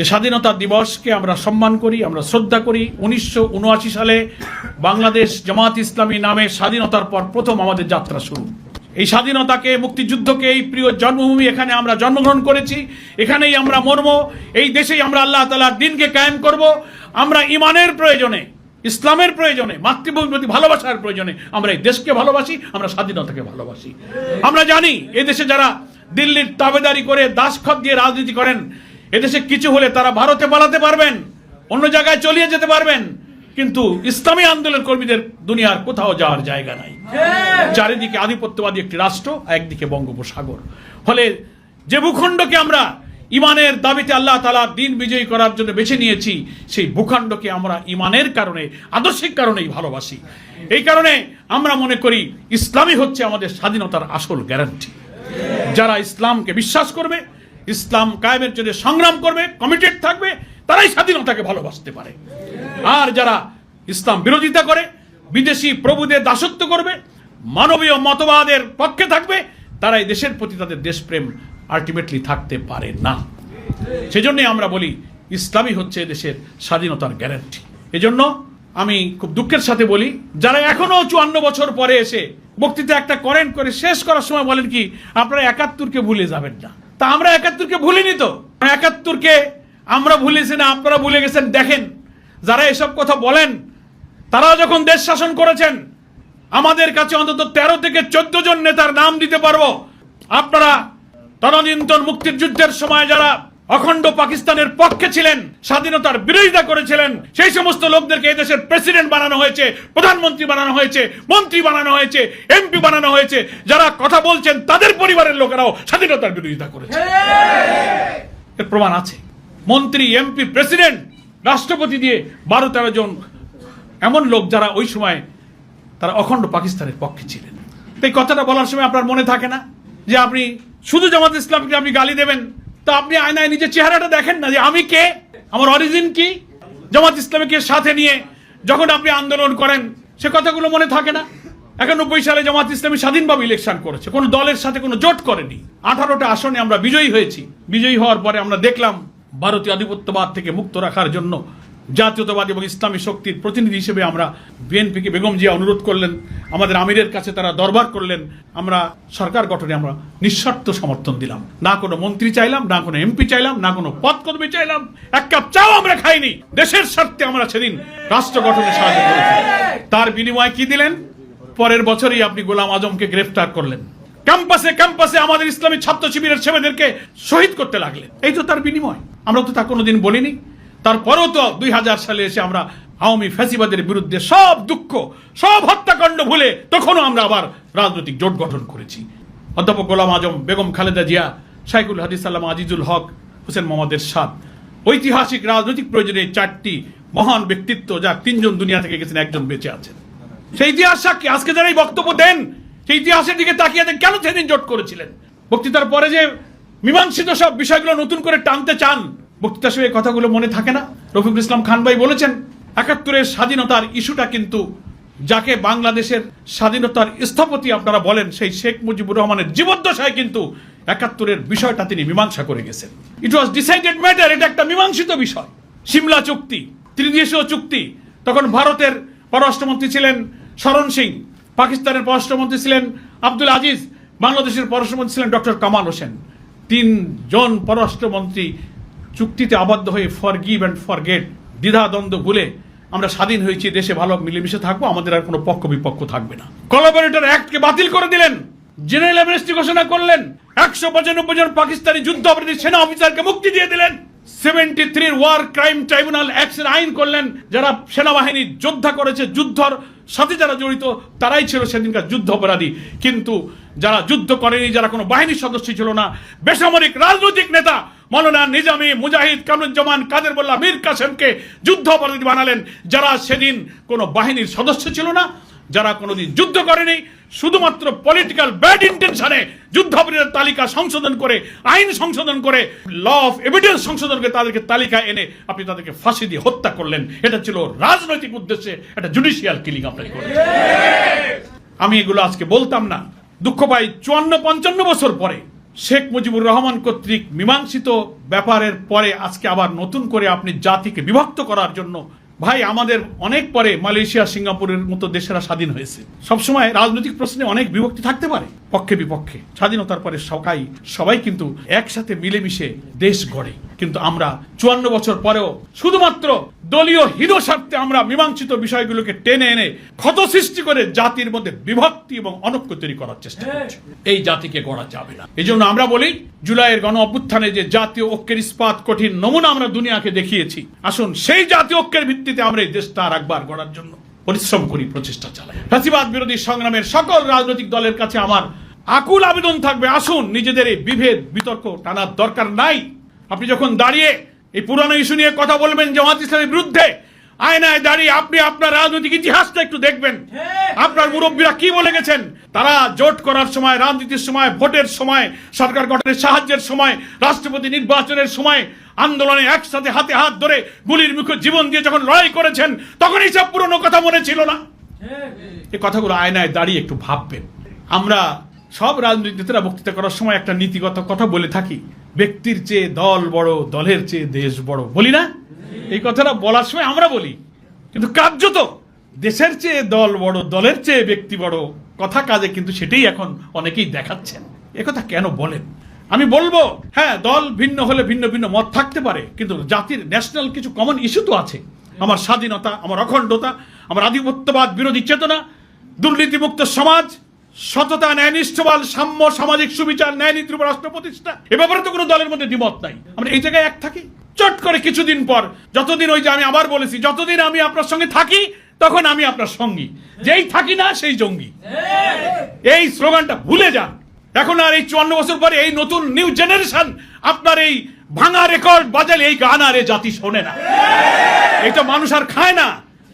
যে স্বাধীনতা দিবসকে আমরা সম্মান করি, আমরা শ্রদ্ধা করি। উনিশশো উনআশি সালে বাংলাদেশ জামাত ইসলামী নামে স্বাধীনতার পর প্রথম আমাদের যাত্রা শুরু। এই স্বাধীনতাকে মুক্তিযুদ্ধকে এই প্রিয় জন্মভূমি এখানে আমরা জন্মগ্রহণ করেছি। এখানেই আমরা মরব। এই দেশেই আমরা আল্লাহ তালার দিনকে কায়েম করব। আমরা ইমানের প্রয়োজনে, ইসলামের প্রয়োজনে, মাতৃভূমির প্রতি ভালোবাসার প্রয়োজনে আমরা এই দেশকে ভালোবাসি, আমরা স্বাধীনতাকে ভালোবাসি। আমরা জানি এই দেশে যারা দিল্লির তাবেদারি করে দাসখত দিয়ে রাজনীতি করেন এদেশে কিছু হলে তারা ভারতে পালাতে পারবেন, অন্য জায়গায় চলিয়ে যেতে পারবেন। কিন্তু ইসলামী আন্দোলন কর্মীদের দুনিয়ার কোথাও যাওয়ার জায়গা নাই। চারিদিকে আধিপত্যবাদী একটি রাষ্ট্র, একদিকে বঙ্গোপসাগর। ফলে যে ভূখণ্ডকে আমরা ইমানের দাবিতে আল্লাহ তালার দিন বিজয়ী করার জন্য বেছে নিয়েছি, সেই ভূখণ্ডকে আমরা ইমানের কারণে আদর্শিক কারণেই ভালোবাসি। এই কারণে আমরা মনে করি, ইসলামই হচ্ছে আমাদের স্বাধীনতার আসল গ্যারান্টি যারা ইসলামকে বিশ্বাস করবে ইসলাম কায়েমের জন্য সংগ্রাম করবে কমিটেড থাকবে, তারাই স্বাধীনতাকে ভালোবাসতে পারে। আর যারা ইসলাম বিরোধিতা করে, বিদেশি প্রভুদের দাসত্ব করবে, মানবীয় মতবাদের পক্ষে থাকবে, তারাই দেশের প্রতি তাদের দেশপ্রেম আলটিমেটলি থাকতে পারে না। সেজন্যই আমরা বলি, ইসলামই হচ্ছে দেশের স্বাধীনতার গ্যারান্টি এজন্য আমি খুব দুঃখের সাথে বলি, যারা এখনও চুয়ান্ন বছর পরে এসে বক্তৃতা একটা করেন করে শেষ করার সময় বলেন কি, আপনারা একাত্তরকে ভুলে যাবেন না। তা আমরা একাত্তরকে ভুলিনি তো। একাত্তরকে আমরা ভুলেছি না, আপনারা ভুলে গেছেন। দেখেন, যারা এসব কথা বলেন তারা যখন দেশ শাসন করেছেন, আমাদের কাছে অন্তত তেরো থেকে চোদ্দ জন নেতার নাম দিতে পারব। আপনারা তদানীন্তন মুক্তির যুদ্ধের সময় যারা অখণ্ড পাকিস্তানের পক্ষে ছিলেন, স্বাধীনতার বিরোধিতা করেছিলেন, সেই সমস্ত লোকদেরকে এই দেশের প্রেসিডেন্ট বানানো হয়েছে, প্রধানমন্ত্রী বানানো হয়েছে, মন্ত্রী বানানো হয়েছে, এমপি বানানো হয়েছে, যারা কথা বলছেন তাদের পরিবারের লোকেরাও স্বাধীনতার বিরোধিতা করেছে। এর প্রমাণ আছে। মন্ত্রী, এমপি, প্রেসিডেন্ট, রাষ্ট্রপতি দিয়ে বারো তেরো জন এমন লোক যারা ওই সময় তারা অখণ্ড পাকিস্তানের পক্ষে ছিলেন। এই কথাটা বলার সময় আপনার মনে থাকে না যে আপনি শুধু জামাত ইসলামকে আপনি গালি দেবেন? তো আপনি আয়নায় নিজের চেহারাটা দেখেন না যে আমি কে? আমার অরিজিন কি? জামাত ইসলামীকে সাথে নিয়ে যখন আপনি আন্দোলন করেন, সে কথাগুলো মনে থাকে না। একানব্বই সালে জামাত ইসলামী স্বাধীনভাবে ইলেকশন করেছে। কোনো দলের সাথে কোনো জোট করেনি। আঠারোটা আসনে আমরা বিজয়ী হয়েছি। বিজয়ী হওয়ার পরে আমরা দেখলাম, ভারতীয় আধিপত্যবাদ থেকে মুক্ত রাখার জন্য জাতীয়তাবাদ এবং ইসলামী শক্তির প্রতিনিধি হিসেবে আমরা বিএনপিকে বেগম জিয়া অনুরোধ করলেন, আমাদের আমিরের কাছে তারা দরবার করলেন, আমরা সরকার গঠনে আমরা নিঃশর্ত সমর্থন দিলাম। না কোনো মন্ত্রী চাইলাম, না কোনো এমপি চাইলাম, না কোনো পদ কর্মী চাইলাম, এক কাপ চাও আমরা খাইনি। দেশের স্বার্থে আমরা সেদিন রাষ্ট্র গঠনে সাহায্য করেছি। তার বিনিময়ে কি দিলেন? পরের বছরই আপনি গোলাম আজমকে গ্রেফতার করলেন। ক্যাম্পাসে ক্যাম্পাসে আমাদের ইসলামী ছাত্র শিবিরের ছেলেদেরকে শহীদ করতে লাগলেন। এই তো তার বিনিময়। আমরা তো তা কোনোদিন বলিনি। তারপরেও তো দুই হাজার সালে এসে আমরা আওয়ামী ফ্যাসিবাদের বিরুদ্ধে সব দুঃখ, সব হত্যাকাণ্ড ভুলে তখনও আমরা আবার রাজনৈতিক জোট গঠন করেছি। অধ্যাপক গোলাম আজম বেগম খালেদা জিয়া শাইকুল হাদিস সাল্লাম আজিজুল হক, হোসেন মোহাম্মদের সাদ ঐতিহাসিক রাজনৈতিক প্রয়োজনে চারটি মহান ব্যক্তিত্ব যা তিনজন দুনিয়া থেকে গেছেন, একজন বেঁচে আছেন। সেই ইতিহাস সাক্ষী, আজকে যারা এই বক্তব্য দেন, সেই ইতিহাসের দিকে তাকিয়ে দেন কেন সেদিন জোট করেছিলেন? বক্তৃতার পরে যে মীমাংসিত সব বিষয়গুলো নতুন করে টানতে চান বক্তৃতার সময় এই কথাগুলো মনে থাকে না। রফিকুল ইসলাম খান ভাই বলেছেন, একাত্তরের স্বাধীনতার ইস্যুটা কিন্তু যাকে বাংলাদেশের স্বাধীনতার স্থপতি আপনারা বলেন, সেই শেখ মুজিবুর রহমানের জীবদ্দশায় কিন্তু একাত্তরের বিষয়টা তিনি মীমাংসা করে গেছেন। ইট ওয়াজ ডিসাইডেড ম্যাটার এটা একটা মীমাংসিত বিষয়। সিমলা চুক্তি, ত্রিদেশীয় চুক্তি, তখন ভারতের পররাষ্ট্রমন্ত্রী ছিলেন শরণ সিং, পাকিস্তানের পররাষ্ট্রমন্ত্রী ছিলেন আব্দুল আজিজ, বাংলাদেশের পররাষ্ট্রমন্ত্রী ছিলেন ডক্টর কামাল হোসেন। তিনজন পররাষ্ট্রমন্ত্রী চুক্তিতে আবদ্ধ হয়ে for give and for get দ্বিধাদ্বন্দ্ব ভুলে আমরা স্বাধীন হয়েছি, দেশে ভালো মিলেমিশে থাকব, আমাদের আর কোনো পক্ষ বিপক্ষ থাকবে না। কোলাবোরেটর অ্যাক্টকে বাতিল করে দিলেন জেনারেল অ্যামনেস্টি ঘোষণা করলেন, একশো পঁচানব্বই জন পাকিস্তানি যুদ্ধ অপরাধী সেনা অফিসারকে মুক্তি দিয়ে দিলেন সেভেন্টি থ্রির ওয়ার ক্রাইম ট্রাইব্যুনাল অ্যাক্টের আইন করলেন, যারা সেনাবাহিনী যোদ্ধা করেছে, যুদ্ধর সাথে যারা জড়িত, তারাই ছিল সেদিনকার যুদ্ধ অপরাধী। কিন্তু যারা যুদ্ধ করেনি, যারা কোনো বাহিনীর সদস্য ছিল না, বেসামরিক রাজনৈতিক নেতা মৌলানা নিজামী মুজাহিদ কামরুজ্জামান কাদের মোল্লা মীর কাসেমকে যুদ্ধ অপরাধী বানালেন। যারা সেদিন কোনো বাহিনীর সদস্য ছিল না যারা কোনোদিন যুদ্ধ করেনি শুধুমাত্র পলিটিক্যাল ব্যাড ইন্টেনশনে যুদ্ধাপরাধীর তালিকা সংশোধন করে আইন সংশোধন করে ল অফ এভিডেন্স সংশোধন করে তাদেরকে তালিকা এনে আপনি তাদেরকে ফাঁসি দিয়ে হত্যা করলেন। এটা ছিল রাজনৈতিক উদ্দেশ্যে একটা জুডিশিয়াল কিলিং আপনাকে করেছেন আমি এগুলো আজকে বলতাম না। দুঃখ পাই চুয়ান্ন পঞ্চান্ন বছর পরে শেখ মুজিবুর রহমান কর্তৃক মীমাংসিত ব্যাপারের পরে আজকে আবার নতুন করে আপনি জাতিকে বিভক্ত করার জন্য, ভাই, আমাদের অনেক পরে মালয়েশিয়া, সিঙ্গাপুরের মতো দেশেরা স্বাধীন হয়েছে। সবসময় রাজনৈতিক প্রশ্নে অনেক বিভক্তি থাকতে পারে পক্ষে বিপক্ষে স্বাধীনতার পরে সবাই সবাই কিন্তু একসাথে মিলেমিশে দেশ গড়ে। কিন্তু আমরা চুয়ান্ন বছর পরেও শুধুমাত্র দলীয় হিরো স্বার্থে আমরা মীমাংসিত বিষয়গুলোকে টেনে এনে ক্ষত সৃষ্টি করে জাতির মধ্যে বিভক্তি এবং অনৈক্য তৈরি করার চেষ্টা করছি। এই জাতিকে গড়া যাবে না। এই জন্য আমরা বলি জুলাইয়ের গণ অভ্যুত্থানে যে জাতীয় ঐক্যের ইস্পাত কঠিন নমুনা আমরা দুনিয়াকে দেখিয়েছি আসুন সেই জাতীয় ঐক্যের ভিত্তিতে আমরা এই দেশটা আর একবার গড়ার জন্য পরিশ্রম করি প্রচেষ্টা চালাই। ফাঁসিবাদ বিরোধী সংগ্রামের সকল রাজনৈতিক দলের কাছে আমার আকুল আবেদন থাকবে। আসুন নিজেদের এই বিভেদ বিতর্ক টানার দরকার নাই। আপনি যখন দাঁড়িয়ে এই পুরানো ইস্যু নিয়ে কথা বলবেন জামাত ইসলামের বিরুদ্ধে আয়নায় দাঁড়িয়ে আপনি আপনার রাজনৈতিক ইতিহাসটা একটু দেখবেন। আপনার মুরব্বীরা কি বলে গেছেন? তারা জোট করার সময় রাজনীতির সময় ভোটের সময় সরকার গঠনের সাহায্যের সময় রাষ্ট্রপতি নির্বাচনের সময় আন্দোলনে একসাথে হাতে হাত ধরে গুলির মুখে জীবন দিয়ে যখন লড়াই করেছেন তখন এইসব পুরনো কথা মনে ছিল না। এই কথাগুলো আয়নায় দাঁড়িয়ে একটু ভাববেন। আমরা সব রাজনীতিরা বক্তৃতা করার সময় একটা নীতিগত কথা বলে থাকি। ব্যক্তির চেয়ে দল বড় দলের চেয়ে দেশ বড়। বলি না? এই কথাটা বলার সময় আমরা বলি। কিন্তু কার্যত দেশের চেয়ে দল বড় দলের চেয়ে ব্যক্তি বড় কথা কাজে কিন্তু সেটাই এখন অনেকেই দেখাচ্ছেন। একথা কেন বলেন? আমি বলব হ্যাঁ দল ভিন্ন হলে ভিন্ন ভিন্ন মত থাকতে পারে কিন্তু জাতির ন্যাশনাল কিছু কমন ইস্যু তো আছে। আমার স্বাধীনতা আমার অখণ্ডতা আমার আধিপত্যবাদ বিরোধী চেতনা দুর্নীতিমুক্ত সমাজ সততা, ন্যায়নিষ্ঠবাল, সাম্য, সামাজিক সুবিচার ন্যায় নীতির উপর রাষ্ট্র প্রতিষ্ঠা, এ ব্যাপারে তো কোনো দলের মধ্যে দ্বিমত নাই। আমরা এই জায়গায় এক থাকি। চট করে কিছুদিন পর, যতদিন ওই যে আমি আবার বলেছি, যতদিন আমি আপনার সঙ্গে থাকি, তখন আমি আপনার সঙ্গী। যেই থাকি না, সেই জঙ্গি। এই স্লোগানটা ভুলে যান। এখন আর এই চুয়ান্ন বছর পরে এই নতুন নিউ জেনারেশন আপনার এই ভাঙা রেকর্ড বাজালে এই গান আর এ জাতি শোনে না। এটা মানুষ আর খায় না।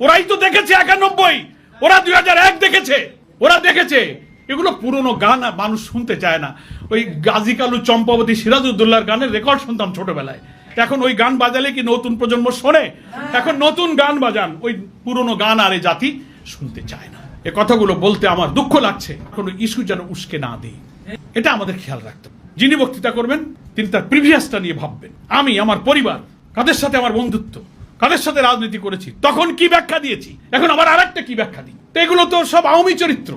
ওরাই তো দেখেছে একানব্বই। ওরা দুই হাজার এক দেখেছে। ওরা দেখেছে। এগুলো পুরনো গান আর মানুষ শুনতে চায় না। ওই গাজী কালু চম্পাবতী সিরাজউদ্দৌলার গানের রেকর্ড শুনতাম ছোটবেলায়। এখন ওই গান বাজালে কি নতুন প্রজন্ম শোনে? এখন নতুন গান বাজান। ওই পুরনো গান আর এ জাতি শুনতে চায় না। এ কথাগুলো বলতে আমার দুঃখ লাগছে। কোনো ইস্যু যেন উস্কে না দিই। এটা আমাদের খেয়াল রাখতে যিনি বক্তৃতা করবেন তিনি তার প্রিভিয়াসটা নিয়ে ভাববেন। আমি আমার পরিবার কাদের সাথে আমার বন্ধুত্ব কাদের সাথে রাজনীতি করেছি তখন কি ব্যাখ্যা দিয়েছি? এখন আবার আরেকটা কি ব্যাখ্যা দিই? তো এগুলো তো সব আওয়ামী চরিত্র।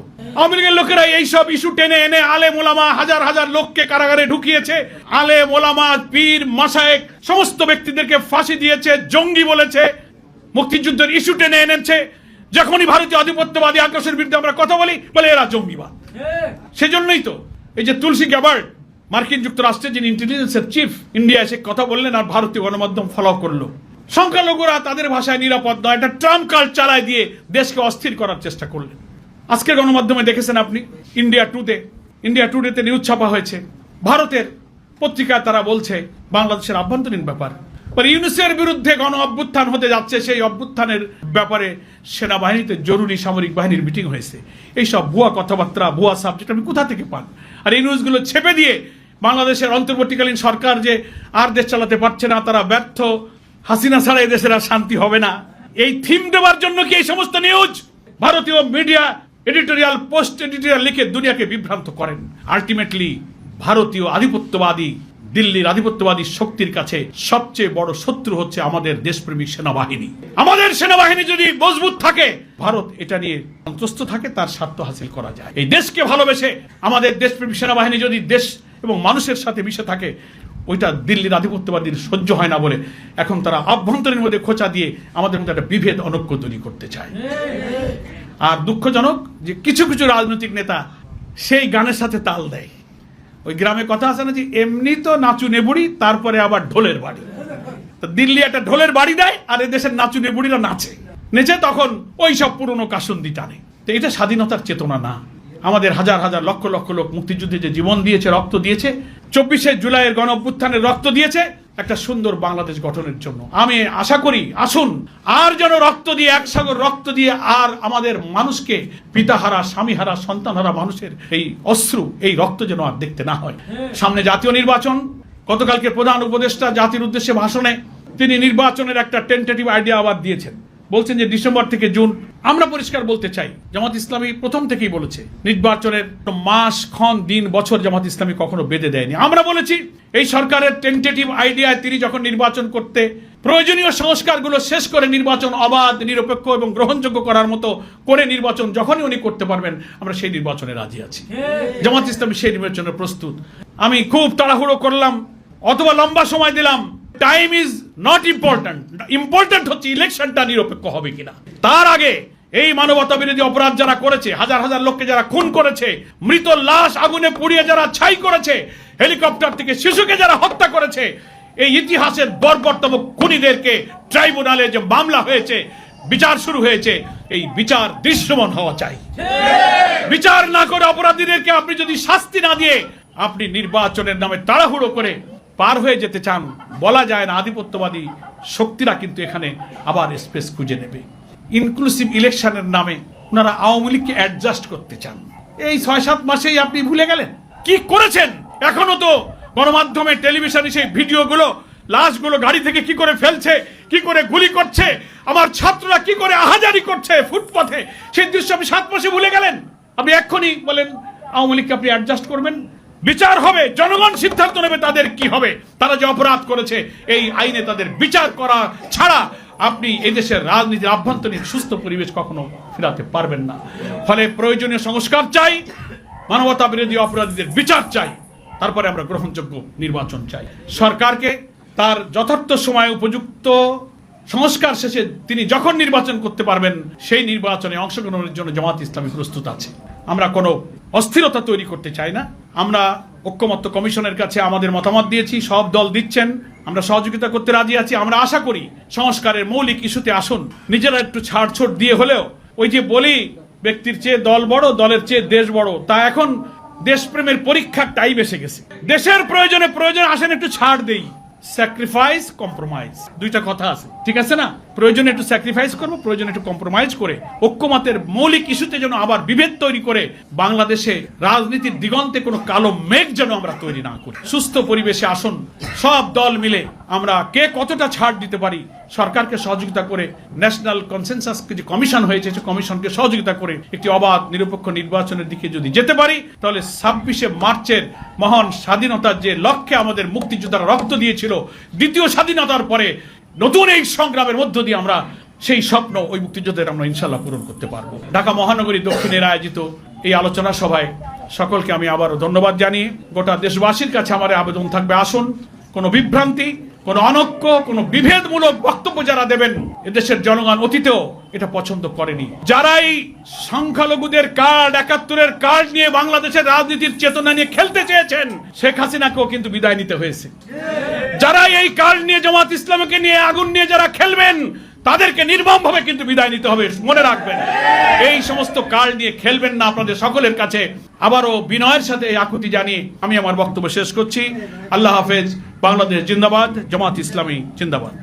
লীগের লোকেরা এইসব ইস্যু টেনে এনে আলে মোলামা হাজার হাজার লোককে কারাগারে ঢুকিয়েছে। আলে মোলামা পীর মাসায়েক সমস্ত ব্যক্তিদেরকে ফাঁসি দিয়েছে, জঙ্গি বলেছে, মুক্তিযুদ্ধের ইস্যু টেনে এনেছে। যখনই ভারতীয় আধিপত্যবাদী আকাশের বিরুদ্ধে আমরা কথা বলি, বলে এরা জঙ্গিবাদ। সেজন্যই তো এই যে তুলসী গ্যাবার্ড মার্কিন যুক্তরাষ্ট্রের যিনি ইন্টেলিজেন্সের চিফ ইন্ডিয়া এসে কথা বললেন আর ভারতীয় গণমাধ্যম ফলো করল। সংখ্যালঘুরা তাদের ভাষায় নিরাপদ নয় একটা ট্রাম্প কার্ড চালায় দিয়ে দেশকে অস্থির করার চেষ্টা করলেন। আজকের গণমাধ্যমে দেখেছেন আপনি ইন্ডিয়া টুডে ইন্ডিয়া টুডেতে নিউজ ছাপা হয়েছে। ভারতের পত্রিকায় তারা বলছে, বাংলাদেশের আভ্যন্তরীণ ব্যাপার। পরে ইউনুসের বিরুদ্ধে গণ অভ্যুত্থান হতে যাচ্ছে, সেই অভ্যুত্থানের ব্যাপারে সেনাবাহিনীতে জরুরি সামরিক বাহিনীর মিটিং হয়েছে। এইসব ভুয়া কথাবার্তা, ভুয়া সাবজেক্ট আপনি কোথা থেকে পান? আর এই নিউজগুলো ছেপে দিয়ে বাংলাদেশের অন্তর্বর্তীকালীন সরকার যে আর দেশ চালাতে পারছে না, তারা ব্যর্থ। হাসিনা ছাড়া এই দেশের আর শান্তি হবে না। এই থিম দেওয়ার জন্য কি এই সমস্ত নিউজ ভারতীয় মিডিয়া এডিটোরিয়াল পোস্ট এডিটোরিয়াল লিখে দুনিয়াকে বিভ্রান্ত করেন। আলটিমেটলি ভারতীয় আধিপত্যবাদী, দিল্লির আধিপত্যবাদী শক্তির কাছে সবচেয়ে বড় শত্রু হচ্ছে আমাদের দেশপ্রেমিক সেনাবাহিনী। আমাদের সেনাবাহিনী যদি মজবুত থাকে, ভারত এটা নিয়ে সন্তুষ্ট থাকে, তার স্বার্থ হাসিল করা যায়। এই দেশকে ভালোবেসে আমাদের দেশপ্রেমিক সেনাবাহিনী যদি দেশ এবং মানুষের সাথে মিশে থাকে, ওইটা দিল্লির আধিপত্যবাদীর সহ্য হয় না বলে এখন তারা আভ্যন্তরীণ মধ্যে খোঁচা দিয়ে আমাদের মধ্যে একটা বিভেদ, অনৈক্য তৈরি করতে চায়। আর দুঃখজনক যে কিছু কিছু রাজনৈতিক নেতা সেই গানের সাথে তাল দেয়। ওই গ্রামে কথা আছে না যে, এমনি তো নাচু নেবুড়ি, তারপরে আবার ঢোলের বাড়ি। তো দিল্লি একটা ঢোলের বাড়ি দেয়, আর এদেশের নাচু নেবুড়িরা নাচে। নেচে তখন ওই সব পুরনো কাসন্দি টানে। তো এটা স্বাধীনতার চেতনা না। আমাদের হাজার হাজার লক্ষ লক্ষ লোক মুক্তিযুদ্ধে যে জীবন দিয়েছে, রক্ত দিয়েছে, চব্বিশে জুলাইয়ের গণ রক্ত দিয়েছে একটা সুন্দর বাংলাদেশ গঠনের জন্য। আমি আশা করি, আসুন, আর যেন রক্ত দিয়ে, এক সাগর রক্ত দিয়ে আর আমাদের মানুষকে, পিতাহারা, স্বামীহারা, সন্তানহারা মানুষের এই অশ্রু, এই রক্ত যেন আর দেখতে না হয়। সামনে জাতীয় নির্বাচন, গতকালকে প্রধান উপদেষ্টা জাতির উদ্দেশ্যে ভাষণে তিনি নির্বাচনের একটা টেন্টেটিভ আইডিয়া আবার দিয়েছেন। বলছেন যে ডিসেম্বর থেকে জুন। আমরা পরিষ্কার বলতে চাই, জামাত ইসলামী প্রথম থেকেই বলেছে, নির্বাচনের মাস, ক্ষণ, দিন, বছর জামাত ইসলামী কখনো বেঁধে দেয়নি। আমরা বলেছি, এই সরকারের টেন্টেটিভ আইডিয়ায় তিনি যখন নির্বাচন করতে প্রয়োজনীয় সংস্কারগুলো শেষ করে নির্বাচন অবাধ, নিরপেক্ষ এবং গ্রহণযোগ্য করার মতো করে নির্বাচন যখনই উনি করতে পারবেন, আমরা সেই নির্বাচনে রাজি আছি। জামাত ইসলামী সেই নির্বাচনে প্রস্তুত। আমি খুব তাড়াহুড়ো করলাম, অথবা লম্বা সময় দিলাম। Time is not important important হচ্ছে ইলেকশনটা নিরপেক্ষ হবে কিনা। তার আগে এই মানবতা বিরোধী অপরাধ যারা করেছে, হাজার হাজার লোককে যারা খুন করেছে, মৃত লাশ আগুনে পুড়িয়ে যারা ছাই করেছে, হেলিকপ্টার থেকে শিশুকে যারা হত্যা করেছে, এই ইতিহাসের বর্বরতম খুনিদেরকে ট্রাইব্যুনালে যে মামলা হয়েছে, বিচার শুরু হয়েছে, এই বিচার দৃশ্যমান হওয়া চাই। বিচার না করে অপরাধীদেরকে আপনি যদি শাস্তি না দিয়ে, আপনি নির্বাচনের নামে তাড়াহুড়ো করে পার হয়ে যেতে চান, বলা যায় না আধিপত্যবাদী শক্তিরা কিন্তু এখানে আবার স্পেস খুঁজে নেবে। ইনক্লুসিভ ইলেকশনের নামে ওনারা আওয়ামী লীগকে অ্যাডজাস্ট করতে চান। এই ছয় সাত মাসেই আপনি ভুলে গেলেন? কি করেছেন? এখনও তো গণমাধ্যমে টেলিভিশনে সেই ভিডিওগুলো, লাশগুলো গাড়ি থেকে কি করে ফেলছে, কি করে গুলি করছে, আমার ছাত্ররা কি করে আহাজারি করছে ফুটপাথে? সেই দৃশ্য আপনি সাত মাসে ভুলে গেলেন? আপনি এক্ষুনি বলেন, আওয়ামী লীগকে আপনি অ্যাডজাস্ট করবেন? বিচার হবে, জনগণ সিদ্ধান্ত নেবে তাদের কি হবে। তারা যে অপরাধ করেছে, এই আইনে তাদের বিচার করা ছাড়া আপনি এদেশের রাজনীতির আভ্যন্তরীণ সুস্থ পরিবেশ কখনো ফেরাতে পারবেন না। ফলে প্রয়োজনীয় সংস্কার চাই, মানবতা বিরোধী অপরাধীদের বিচার চাই, তারপরে আমরা গ্রহণযোগ্য নির্বাচন চাই। সরকারকে তার যথার্থ সময় উপযুক্ত সংস্কার শেষে তিনি যখন নির্বাচন করতে পারবেন, সেই নির্বাচনে অংশগ্রহণের জন্য জামাত ইসলামী প্রস্তুত আছে। আমরা কোনো অস্থিরতা তৈরি করতে চাই না। আমরা ঐক্যমত্য কমিশনের কাছে আমাদের মতামত দিয়েছি, সব দল দিচ্ছেন, আমরা সহযোগিতা করতে রাজি আছি, আমরা আশা করি সংস্কারের মৌলিক ইস্যুতে আসুন। নিজেরা একটু ছাড়ছোট দিয়ে হলেও ওই যে বলি, ব্যক্তির চেয়ে দল বড়, দলের চেয়ে দেশ বড়, তা এখন দেশপ্রেমের পরীক্ষার টাইম এসে গেছে। দেশের প্রয়োজনে প্রয়োজন আসেন একটু ছাড় দেই। স্যাক্রিফাইস কম্প্রোমাইজ দুইটা কথা আছে। ঠিক আছে না? প্রয়োজনে একটু স্যাক্রিফাইস করব, প্রয়োজনে একটু কম্প্রোমাইজ করে ঐক্যমতের মৌলিক ইস্যুতে যেন আবার বিভেদ তৈরি করে বাংলাদেশে রাজনীতির দিগন্তে কোনো কালো মেঘ যেন আমরা তৈরি না করি। সুস্থ পরিবেশে আসুন, সব দল মিলে আমরা কে কতটা ছাড় দিতে পারি সরকারকে সহযোগিতা করে ন্যাশনাল কনসেনসাস যে কমিশন হয়েছে, সে কমিশনকে সহযোগিতা করে একটি অবাধ, নিরপেক্ষ নির্বাচনের দিকে যদি যেতে পারি, তাহলে ছাব্বিশে মার্চের মহান স্বাধীনতার যে লক্ষ্যে আমাদের মুক্তিযোদ্ধারা রক্ত দিয়েছিল, দ্বিতীয় স্বাধীনতার পরে নতুন এই সংগ্রামের মধ্য দিয়ে আমরা সেই স্বপ্ন ওই মুক্তিযুদ্ধের আমরা ইনশাল্লাহ পূরণ করতে পারব। ঢাকা মহানগরী দক্ষিণের আয়োজিত এই আলোচনা সভায় সকলকে আমি আবারও ধন্যবাদ জানিয়ে গোটা দেশবাসীর কাছে আমার আবেদন থাকবে। আসুন, কোনো বিভ্রান্তি কোনো অনক্য, কোনো বিভেদমূলক বক্তব্য যারা দেবেন এদেশের জনগণ অতীতেও এটা পছন্দ করেনি। যারাই সংখ্যালঘুদের কার্ড, একাত্তরের কার্ড নিয়ে বাংলাদেশের রাজনীতির চেতনা নিয়ে খেলতে চেয়েছেন, শেখ হাসিনাকেও কিন্তু বিদায় নিতে হয়েছে। যারা এই কার্ড নিয়ে জামাত ইসলামকে নিয়ে আগুন নিয়ে যারা খেলবেন, তাদেরকে নির্মম ভাবে কিন্তু বিদায় নিতে হবে, মনে রাখবেন। এই সমস্ত কার্ড নিয়ে খেলবেন না আপনাদের সকলের কাছে। আবারও বিনয়ের সাথে আকুতি জানিয়ে আমি আমার বক্তব্য শেষ করছি। আল্লাহ হাফেজ, বাংলাদেশ জিন্দাবাদ, জামাত ইসলামী জিন্দাবাদ।